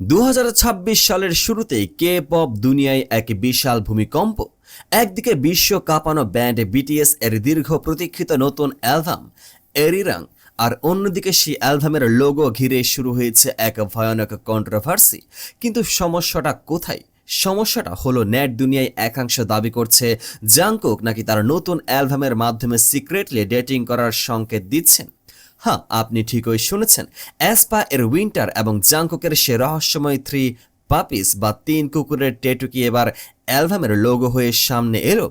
দু হাজার ছাব্বিশ সালের শুরুতেই কে পপ দুনিয়ায় এক বিশাল ভূমিকম্প। একদিকে বিশ্ব কাঁপানো ব্যান্ড বিটিএস এর দীর্ঘ প্রতীক্ষিত নতুন অ্যালবাম এরিরাং আর অন্যদিকে সেই অ্যালবামের লোগো ঘিরে শুরু হয়েছে এক ভয়ানক কন্ট্রোভার্সি কিন্তু সমস্যাটা কোথায়? সমস্যাটা হলো নেট দুনিয়ায় একাংশ দাবি করছে, জাংকুক নাকি তার নতুন অ্যালবামের মাধ্যমে সিক্রেটলি ডেটিং করার সংকেত দিচ্ছেন। হ্যাঁ আপনি ঠিকই শুনেছেন। অ্যাসপা এর উইন্টার এবং জাংকুকের সে রহস্যময় থ্রি পাপিস বা তিন কুকুরের টেটুকি এবার অ্যালবামের লোগো হয়ে সামনে এলো।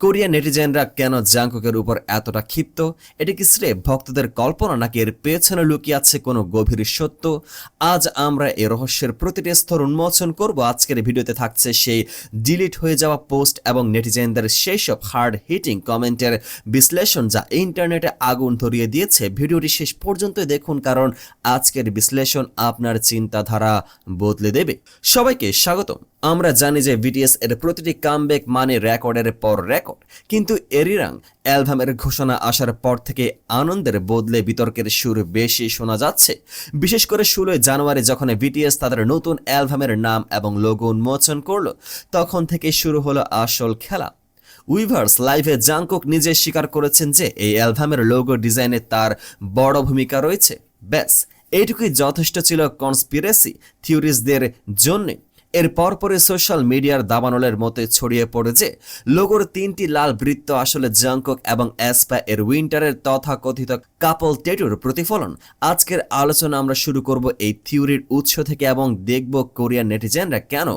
কোরিয়ান নেটিজেনরা কেন জাংকুকের উপর এতটা ক্ষিপ্ত? এটি কি শ্রে ভক্তদের কল্পনা নাকি এর পেছনে লুকিয়ে আছে কোনো গভীর সত্য? আজ আমরা এ রহস্যের প্রতিটি স্তর উন্মোচন করব। আজকের ভিডিওতে থাকছে সেই ডিলিট হয়ে যাওয়া পোস্ট এবং নেটিজেনদের সেই সব হার্ড হিটিং কমেন্টের বিশ্লেষণ যা ইন্টারনেটে আগুন ধরিয়ে দিয়েছে। ভিডিওটি শেষ পর্যন্ত দেখুন কারণ আজকের বিশ্লেষণ আপনার চিন্তাধারা বদলে দেবে। সবাইকে স্বাগতম। আমরা জানি যে বিটিএস এর প্রতিটি কামব্যাক মানে রেকর্ডের পর রেকর্ড কিন্তু এরিরাং অ্যালবামের ঘোষণা আসার পর থেকে আনন্দের বদলে বিতর্কের সুর বেশি শোনা যাচ্ছে। বিশেষ করে ষোলোই জানুয়ারি যখন বিটিএস তাদের নতুন অ্যালবামের নাম এবং লোগো উন্মোচন করল, তখন থেকে শুরু হলো আসল খেলা। উইভার্স লাইভে জাংকুক নিজে স্বীকার করেছেন যে এই অ্যালবামের লোগো ডিজাইনে তার বড় ভূমিকা রয়েছে। ব্যাস, এইটুকুই যথেষ্ট ছিল কনস্পিরেসি থিওরিজদের জন্য। এর পরপরে সোশ্যাল মিডিয়ার দাবানলের মতে ছড়িয়ে পড়ে যে লোগোর তিনটি লাল বৃত্ত আসলে জাংকক এবং অ্যাসপা এর উইন্টারের তথাকথিত কাপল টেটুর প্রতিফলন। আজকের আলোচনা আমরা শুরু করব এই থিওরির উৎস থেকে এবং দেখব কোরিয়ান নেটিজেনরা কেন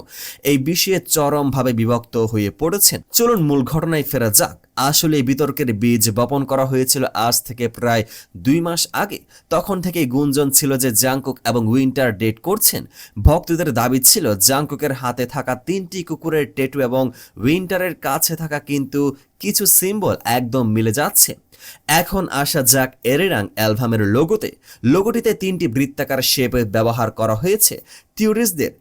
এই বিষয়ে চরমভাবে বিভক্ত হয়ে পড়েছেন। চলুন মূল ঘটনায় ফেরা যাক। আসলে বিতর্কের বীজ বপন করা হয়েছিল আজ থেকে প্রায় দুই মাস আগে। তখন থেকেই গুঞ্জন ছিল যে জাংকুক এবং উইন্টার ডেট করছেন। ভক্তদের দাবি ছিল জাংকুকের হাতে থাকা তিনটি কুকুরের টেটু এবং উইন্টারের কাছে থাকা কিন্তু কিছু সিম্বল একদম মিলে যাচ্ছে। এখন আসা যাক এরেরাং অ্যালবামের লোগোতে। লোগোটিতে তিনটি বৃত্তাকার শেপ ব্যবহার করা হয়েছে। থিওরিস্টদের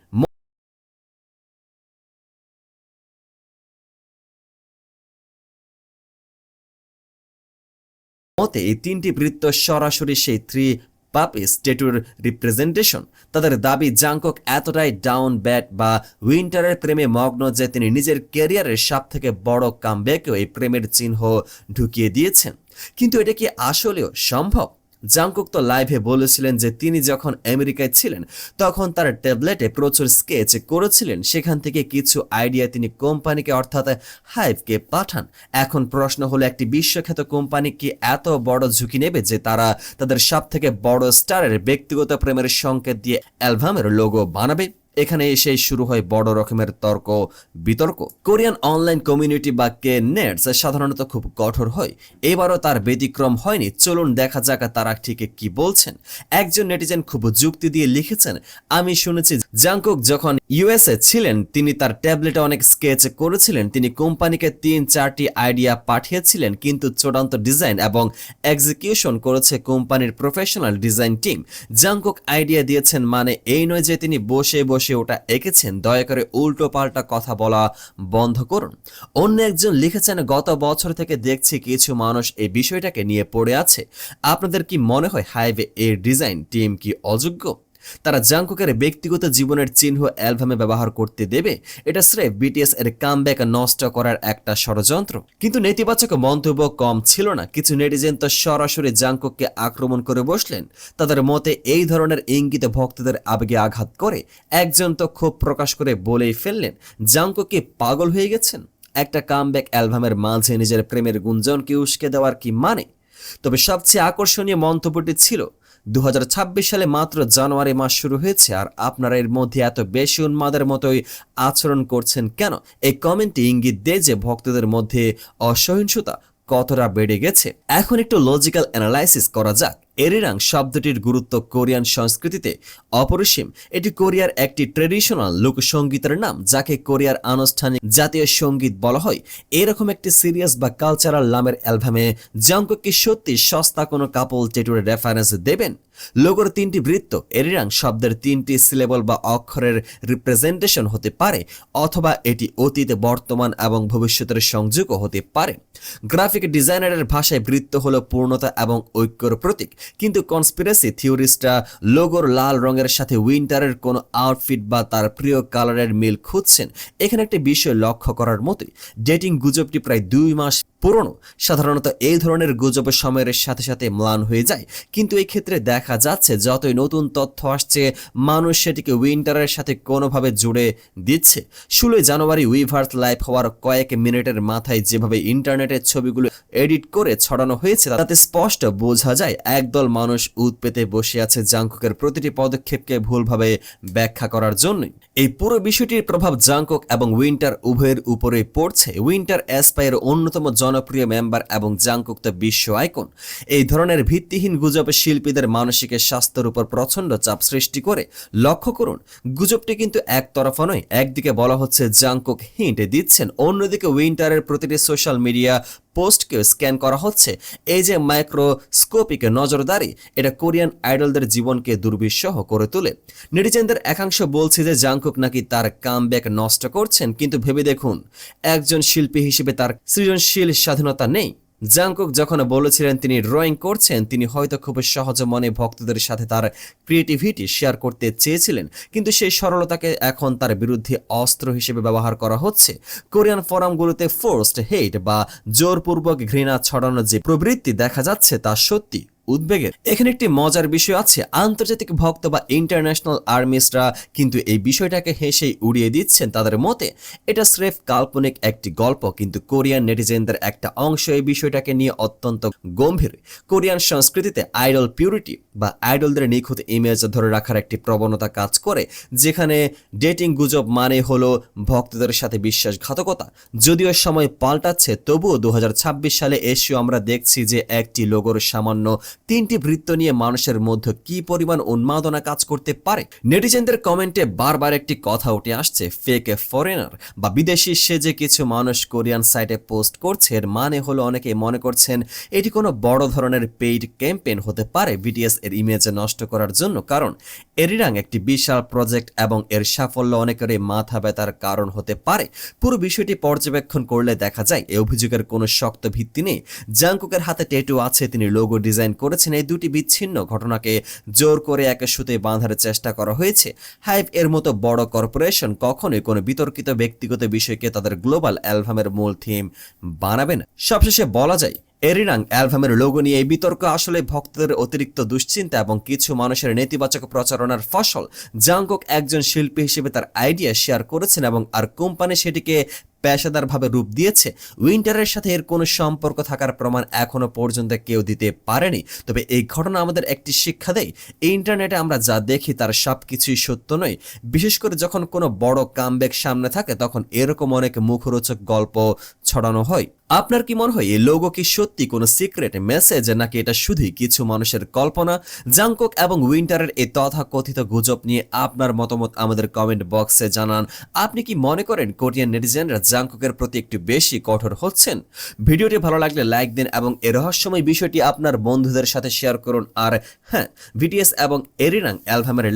মতে, এই তিনটি বৃত্ত সরাসরি সেই থ্রি পাপি স্টেটুর রিপ্রেজেন্টেশন। তাদের দাবি, জাংকক এতটাই ডাউন ব্যাট বা উইন্টারের প্রেমে মগ্ন যে তিনি নিজের ক্যারিয়ারের সব থেকে বড় কামব্যাকেও এই প্রেমের চিহ্ন ঢুকিয়ে দিয়েছেন। কিন্তু এটা কি আসলেও সম্ভব? জাংকুক তো লাইভে বলেছিলেন যে তিনি যখন আমেরিকায় ছিলেন, তখন তার ট্যাবলেটে প্রচুর স্কেচ করেছিলেন। সেখান থেকে কিছু আইডিয়া তিনি কোম্পানিকে, অর্থাৎ হাইভকে পাঠান। এখন প্রশ্ন হলো, একটি বিশ্বখ্যাত কোম্পানি কি এত বড় ঝুঁকি নেবে যে তারা তাদের সব থেকে বড় স্টারের ব্যক্তিগত প্রেমের সংকেত দিয়ে অ্যালবামের লোগো বানাবে? এখানে এসেই শুরু হয় বড় রকমের তর্ক, বিতর্ক। কোরিয়ান অনলাইন কমিউনিটি বা কে নেটস সাধারণত খুব কঠোর হয়। এবারও তার ব্যতিক্রম হয়নি। চলুন দেখা যাক তারা ঠিক কি বলছেন। একজন নেটিজেন খুব যুক্তি দিয়ে লিখেছেন, আমি শুনেছি, জাংকুক যখন ইউএসএ ছিলেন, তিনি তার ট্যাবলেটে অনেক স্কেচ করেছিলেন, তিনি কোম্পানিকে তিন, চারটি আইডিয়া পাঠিয়েছিলেন, কিন্তু চূড়ান্ত ডিজাইন এবং এক্সিকিউশন করেছে কোম্পানির professional design team. Jungkook idea দিয়েছেন মানে এই নয় যে তিনি বসে বসে ওটা এঁকেছেন, দয়া করে উল্টো পাল্টা কথা বলা বন্ধ করুন। অন্য একজন লিখেছেন, গত বছর থেকে দেখছি কিছু মানুষ এই বিষয়টাকে নিয়ে পড়ে আছে। আপনাদের কি মনে হয় হাইওয়ে এর ডিজাইন টিম কি অযোগ্য? তারা জাংকুকের ব্যক্তিগত জীবনের চিহ্ন অ্যালবামে ব্যবহার করতে দেবে। এটা স্রেফ বিটিএস এর কামব্যাক নষ্ট করার একটা ষড়যন্ত্র। কিন্তু নেতিবাচক মন্তব্য কম ছিল না। কিছু নেটিজেন তো সরাসরি জাংকুককে আক্রমণ করে বসলেন। তাদের মতে এই ধরনের ইঙ্গিত ভক্তদের আবেগে আঘাত করে। একজন তো ক্ষোভ প্রকাশ করে বলেই ফেললেন, জাংকুক কি পাগল হয়ে গেছেন? একটা কামব্যাক অ্যালবামের মাঝে নিজের প্রেমের গুঞ্জনকে উস্কে দেওয়ার কি মানে? তবে সবচেয়ে আকর্ষণীয় মন্তব্যটি ছিল দু হাজার ছাব্বিশ সালে মাত্র জানুয়ারি মাস শুরু হয়েছে, আর আপনারা এর মধ্যে এত বেশি উন্মাদের মতোই আচরণ করছেন কেন? এই কমেন্টটি ইঙ্গিত দেয় যে ভক্তদের মধ্যে অসহিংসতা কতটা বেড়ে গেছে। এখন একটু লজিক্যাল অ্যানালাইসিস করা যাক। এরিরাং শব্দটির গুরুত্ব কোরিয়ান সংস্কৃতিতে অপরিসীম। এটি কোরিয়ার একটি ট্রেডিশনাল লোকসঙ্গীতের নাম, যাকে কোরিয়ার আনুষ্ঠানিক জাতীয় সংগীত বলা হয়। এরকম একটি সিরিয়াস বা কালচারাল নামের অ্যালবামে জাংকুক কি সত্যি সস্তা কোনো কাপল টেটুর রেফারেন্স দেবেন? লোগোর তিনটি বৃত্ত, এরিরাং শব্দের তিনটি সিলেবল বা অক্ষরের রিপ্রেজেন্টেশন হতে পারে, অথবা এটি অতীত, বর্তমান এবং ভবিষ্যতের সংযোগও হতে পারে। গ্রাফিক ডিজাইনারের ভাষায় বৃত্ত হলো পূর্ণতা এবং ঐক্যর প্রতীক। কিন্তু কনস্পিরেসি থিওরিস্টরা লোগোর লাল রঙের সাথে উইন্টারের কোনো আউটফিট বা তার প্রিয় কালারের মিল খুঁজছেন। এখানে একটি বিষয় লক্ষ্য করার মতোই। ডেটিং গুজবটি প্রায় দুই মাস পুরনো। সাধারণত এই ধরনের গুজব সময়ের সাথে সাথে ম্লান হয়ে যায়। কিন্তু এই ক্ষেত্রে দেখা যাচ্ছে, যতই নতুন তথ্য আসছে, মানুষ সেটিকে উইন্টারের সাথে কোনোভাবে জুড়ে দিচ্ছে। ষোলোই জানুয়ারি উইভার্থ লাইভ হওয়ার কয়েক মিনিটের মাথায় যেভাবে ইন্টারনেটের ছবিগুলো এডিট করে ছড়ানো হয়েছে, তাতে স্পষ্ট বোঝা যায় একদল মানুষ উদ পেতে বসে আছে জাংকুকের প্রতিটি পদক্ষেপকে ভুলভাবে ব্যাখ্যা করার জন্যই। এই পুরো বিষয়টির প্রভাব জাংকক এবং উইন্টার উভয়ের উপরে পড়ছে। উইন্টার অ্যাসপায়ের অন্যতম জনপ্রিয় মেম্বার এবং জাংকুক তো বিশ্ব আইকন। এই ধরনের ভিত্তিহীন গুজব শিল্পীদের মানসিক স্বাস্থ্যের উপর প্রচণ্ড চাপ সৃষ্টি করে। লক্ষ্য করুন, গুজবটি কিন্তু একতরফা নয়, একদিকে বলা হচ্ছে জাংকুক হিন্ট দিচ্ছেন, অন্যদিকে উইন্টারের প্রতিটি সোশ্যাল মিডিয়া পোস্টকে স্ক্যান করা হচ্ছে। এই যে মাইক্রোস্কোপিক নজরদারি, এটা কোরিয়ান আইডলদের জীবনকে দুর্বিষহ করে তোলে। নেটিজেনদের একাংশ বলছে যে জাংকুক নাকি তার কামব্যাক নষ্ট করছেন, কিন্তু ভেবে দেখুন, একজন শিল্পী হিসেবে তার সৃজনশীল স্বাধীনতা নেই। জাংকুক যখন বলেছিলেন তিনি ড্রয়িং করছেন, তিনি হয়তো খুব সহজ মনে ভক্তদের সাথে তার ক্রিয়েটিভিটি শেয়ার করতে চেয়েছিলেন। কিন্তু সেই সরলতাকে এখন তার বিরুদ্ধে অস্ত্র হিসেবে ব্যবহার করা হচ্ছে। কোরিয়ান ফোরামগুলোতে ফোর্সড হেট বা জোরপূর্বক ঘৃণা ছড়ানোর যে প্রবৃত্তি দেখা যাচ্ছে তা সত্যি। উদ্বেগের। এখানে একটি মজার বিষয় আছে। আন্তর্জাতিক ভক্ত বা ইন্টারন্যাশনাল আর্মিসরা কিন্তু এই বিষয়টাকে হেসেই উড়িয়ে দিচ্ছেন তাদের মতে। এটা স্রেফ কাল্পনিক একটি গল্প, কিন্তু কোরিয়ান নেটিজেনদের একটা অংশ এই বিষয়টাকে নিয়ে অত্যন্ত গম্ভীর। কোরিয়ান সংস্কৃতিতে আইডল পিউরিটি বা আইডলদের নিখুঁত ইমেজ ধরে রাখার একটি প্রবণতা কাজ করে, যেখানে ডেটিং গুজব মানে হলো ভক্তদের সাথে বিশ্বাসঘাতকতা। যদিও সময় পাল্টাচ্ছে, তবুও দু হাজার ছাব্বিশ সালে এসেও আমরা দেখছি যে একটি লোগোর সামান্য তিনটি বৃত্ত নিয়ে মানুষের মধ্যে কি পরিমাণ উন্মাদনা কাজ করতে পারে? নেটিজেনদের কমেন্টে বারবার একটি কথা উঠে আসছে ফেক এ ফরেনার বা বিদেশি সেজে কিছু মানুষ কোরিয়ান সাইটে পোস্ট করছে, এর মানে হলো অনেকে মনে করছেন এটি কোনো বড় ধরনের পেইড ক্যাম্পেইন হতে পারে, বিটিএস এর ইমেজ নষ্ট করার জন্য, কারণ এরিরাং একটি বিশাল প্রজেক্ট এবং এর সাফল্য অনেকেরই মাথা ব্যথার কারণ হতে পারে। পুরো বিষয়টি পর্যবেক্ষণ করলে দেখা যায়, এই অভিযোগের কোনো শক্ত ভিত্তি নেই। জাংকুকের হাতে টেটু আছে, তিনি লোগো ডিজাইন করেছেন এই দুটি বিচ্ছিন্ন ঘটনাকে জোর করে একে সুতে বাঁধার চেষ্টা করা হয়েছে। হাইভ এর মতো বড় কর্পোরেশন কখনোই কোনো বিতর্কিত ব্যক্তিগত বিষয়কে তাদের গ্লোবাল অ্যালবামের মূল থিম বানাবে না। সবশেষে বলা যায়, এরিনাং অ্যালবামের লোগো নিয়ে এই বিতর্ক আসলে ভক্তদের অতিরিক্ত দুশ্চিন্তা এবং কিছু মানুষের নেতিবাচক প্রচারণার ফসল। জাংকক একজন শিল্পী হিসেবে তার আইডিয়া শেয়ার করেছেন এবং আর কোম্পানি সেটিকে পেশাদারভাবে রূপ দিয়েছে। উইন্টারের সাথে এর কোনো সম্পর্ক থাকার প্রমাণ এখনও পর্যন্ত কেউ দিতে পারেনি। তবে এই ঘটনা আমাদের একটি শিক্ষা দেয়। ইন্টারনেটে আমরা যা দেখি তার সব কিছুই সত্য নয়। বিশেষ করে যখন কোনো বড় কামব্যাক সামনে থাকে, তখন এরকম অনেক মুখরোচক গল্প ছড়ানো হয়। আপনার কি মনে হয় এই লোগো কি সত্যি কোনো সিক্রেট মেসেজ নাকি এটা শুধুই কিছু মানুষের কল্পনা? জাংকক এবং উইন্টারের এই তথাকথিত গুজব নিয়ে আপনার মতামত আমাদের কমেন্ট বক্সে জানান। আপনি কি মনে করেন কোরিয়ান নেটিজেনরা জাংককের প্রতি একটু বেশি কঠোর হচ্ছেন? ভিডিওটি ভালো লাগলে লাইক দিন এবং এ রহস্যময় বিষয়টি আপনার বন্ধুদের সাথে শেয়ার করুন। আর হ্যাঁ ভিটিএস এবং এরিনাং অ্যালবামের